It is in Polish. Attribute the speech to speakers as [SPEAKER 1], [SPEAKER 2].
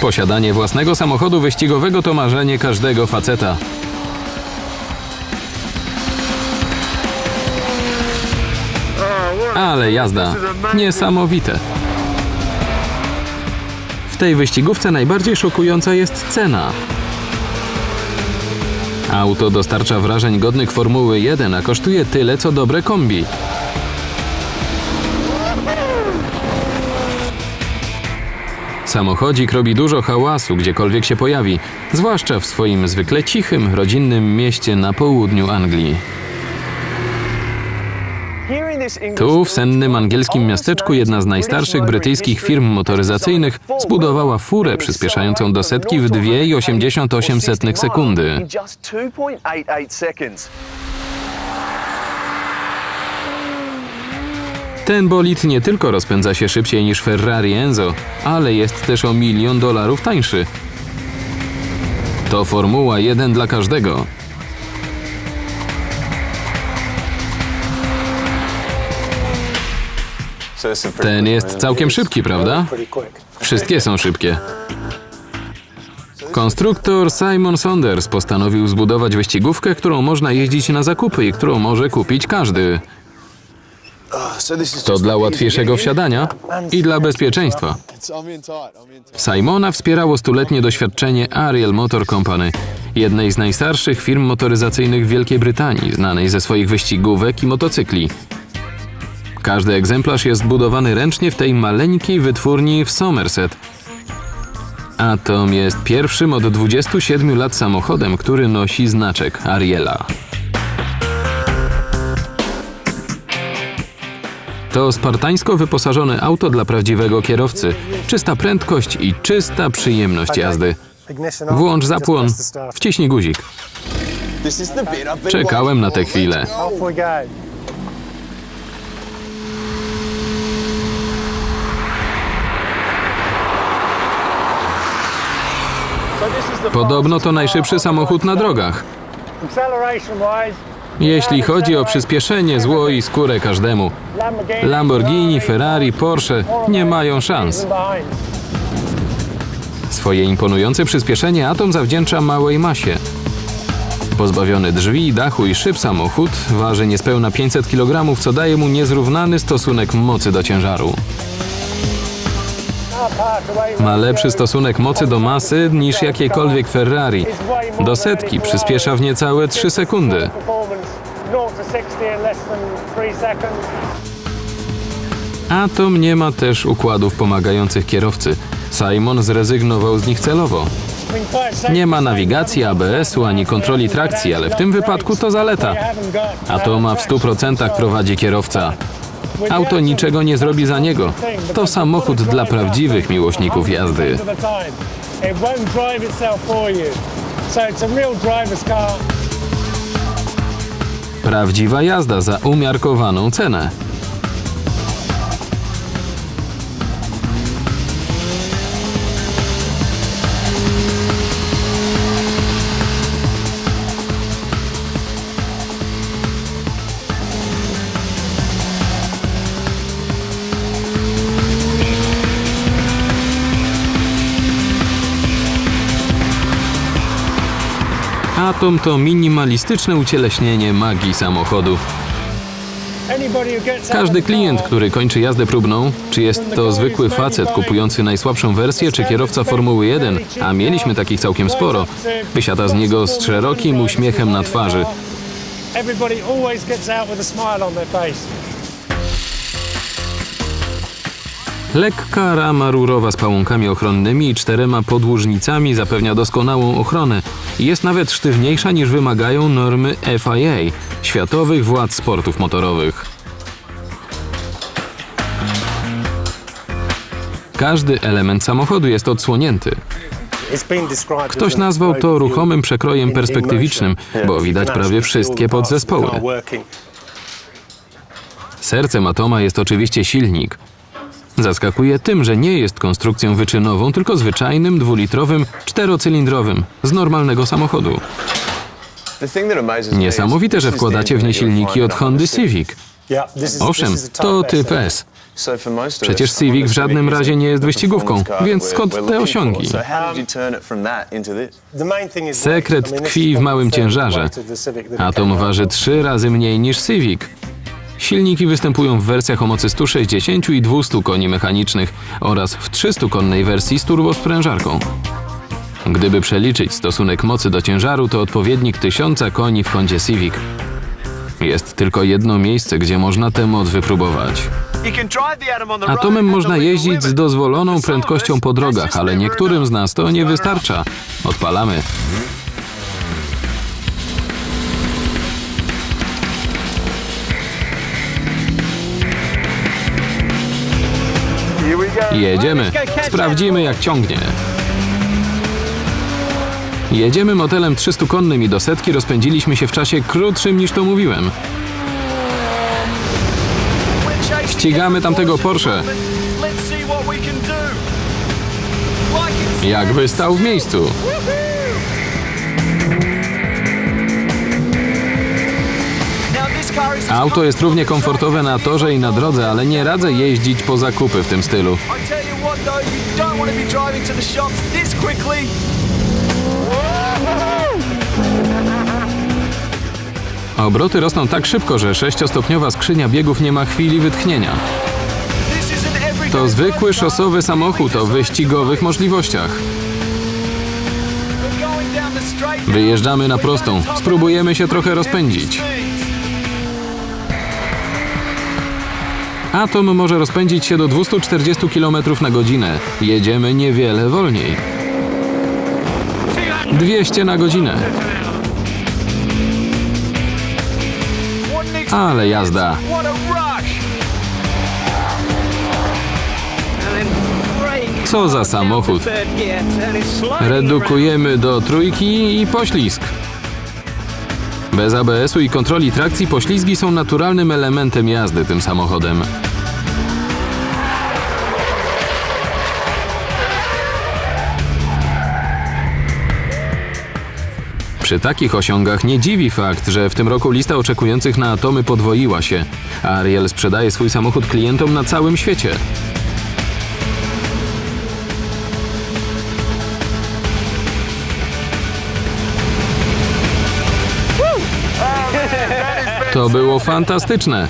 [SPEAKER 1] Posiadanie własnego samochodu wyścigowego to marzenie każdego faceta. Ale jazda. Niesamowite. W tej wyścigówce najbardziej szokująca jest cena. Auto dostarcza wrażeń godnych Formuły 1, a kosztuje tyle co dobre kombi. Samochodzik robi dużo hałasu, gdziekolwiek się pojawi, zwłaszcza w swoim zwykle cichym, rodzinnym mieście na południu Anglii. Tu, w sennym angielskim miasteczku, jedna z najstarszych brytyjskich firm motoryzacyjnych zbudowała furę przyspieszającą do setki w 2,88 sekundy. Ten bolid nie tylko rozpędza się szybciej niż Ferrari Enzo, ale jest też o milion dolarów tańszy. To Formuła 1 dla każdego. Ten jest całkiem szybki, prawda? Wszystkie są szybkie. Konstruktor Simon Saunders postanowił zbudować wyścigówkę, którą można jeździć na zakupy i którą może kupić każdy. To dla łatwiejszego wsiadania i dla bezpieczeństwa. Simona wspierało stuletnie doświadczenie Ariel Motor Company, jednej z najstarszych firm motoryzacyjnych w Wielkiej Brytanii, znanej ze swoich wyścigówek i motocykli. Każdy egzemplarz jest budowany ręcznie w tej maleńkiej wytwórni w Somerset. Atom jest pierwszym od 27 lat samochodem, który nosi znaczek Ariela. To spartańsko wyposażone auto dla prawdziwego kierowcy. Czysta prędkość i czysta przyjemność jazdy. Włącz zapłon, wciśnij guzik. Czekałem na tę chwilę. Podobno to najszybszy samochód na drogach. Jeśli chodzi o przyspieszenie, zło i skórę każdemu. Lamborghini, Ferrari, Porsche nie mają szans. Swoje imponujące przyspieszenie Atom zawdzięcza małej masie. Pozbawiony drzwi, dachu i szyb samochód waży niespełna 500 kg, co daje mu niezrównany stosunek mocy do ciężaru. Ma lepszy stosunek mocy do masy niż jakiekolwiek Ferrari. Do setki przyspiesza w niecałe 3 sekundy. Atom nie ma też układów pomagających kierowcy. Simon zrezygnował z nich celowo. Nie ma nawigacji, ABS-u ani kontroli trakcji, ale w tym wypadku to zaleta. Atoma w 100% prowadzi kierowca. Auto niczego nie zrobi za niego. To samochód dla prawdziwych miłośników jazdy. Prawdziwa jazda za umiarkowaną cenę. Atom to minimalistyczne ucieleśnienie magii samochodu. Każdy klient, który kończy jazdę próbną, czy jest to zwykły facet kupujący najsłabszą wersję, czy kierowca Formuły 1, a mieliśmy takich całkiem sporo, wysiada z niego z szerokim uśmiechem na twarzy. Lekka rama rurowa z pałunkami ochronnymi i czterema podłużnicami zapewnia doskonałą ochronę jest nawet sztywniejsza niż wymagają normy FIA, Światowych Władz Sportów Motorowych. Każdy element samochodu jest odsłonięty. Ktoś nazwał to ruchomym przekrojem perspektywicznym, bo widać prawie wszystkie podzespoły. Sercem Atoma jest oczywiście silnik. Zaskakuje tym, że nie jest konstrukcją wyczynową, tylko zwyczajnym, dwulitrowym, czterocylindrowym, z normalnego samochodu. Niesamowite, że wkładacie w nie silniki od Hondy Civic. Owszem, to typ S. Przecież Civic w żadnym razie nie jest wyścigówką, więc skąd te osiągi? Sekret tkwi w małym ciężarze. Atom waży trzy razy mniej niż Civic. Silniki występują w wersjach o mocy 160 i 200 koni mechanicznych oraz w 300-konnej wersji z turbosprężarką. Gdyby przeliczyć stosunek mocy do ciężaru, to odpowiednik 1000 koni w Hondzie Civic. Jest tylko jedno miejsce, gdzie można tę moc wypróbować. Atomem można jeździć z dozwoloną prędkością po drogach, ale niektórym z nas to nie wystarcza. Odpalamy. Jedziemy. Sprawdzimy, jak ciągnie. Jedziemy motelem 300-konnym i do setki rozpędziliśmy się w czasie krótszym niż to mówiłem. Ścigamy tamtego Porsche. Jakby stał w miejscu. Auto jest równie komfortowe na torze i na drodze, ale nie radzę jeździć po zakupy w tym stylu. Obroty rosną tak szybko, że sześciostopniowa skrzynia biegów nie ma chwili wytchnienia. To zwykły szosowy samochód o wyścigowych możliwościach. Wyjeżdżamy na prostą. Spróbujemy się trochę rozpędzić. Atom może rozpędzić się do 240 km na godzinę. Jedziemy niewiele wolniej. 200 na godzinę. Ale jazda. Co za samochód. Redukujemy do trójki i poślizg. Bez ABS-u i kontroli trakcji poślizgi są naturalnym elementem jazdy tym samochodem. Przy takich osiągach nie dziwi fakt, że w tym roku lista oczekujących na atomy podwoiła się. Ariel sprzedaje swój samochód klientom na całym świecie. To było fantastyczne.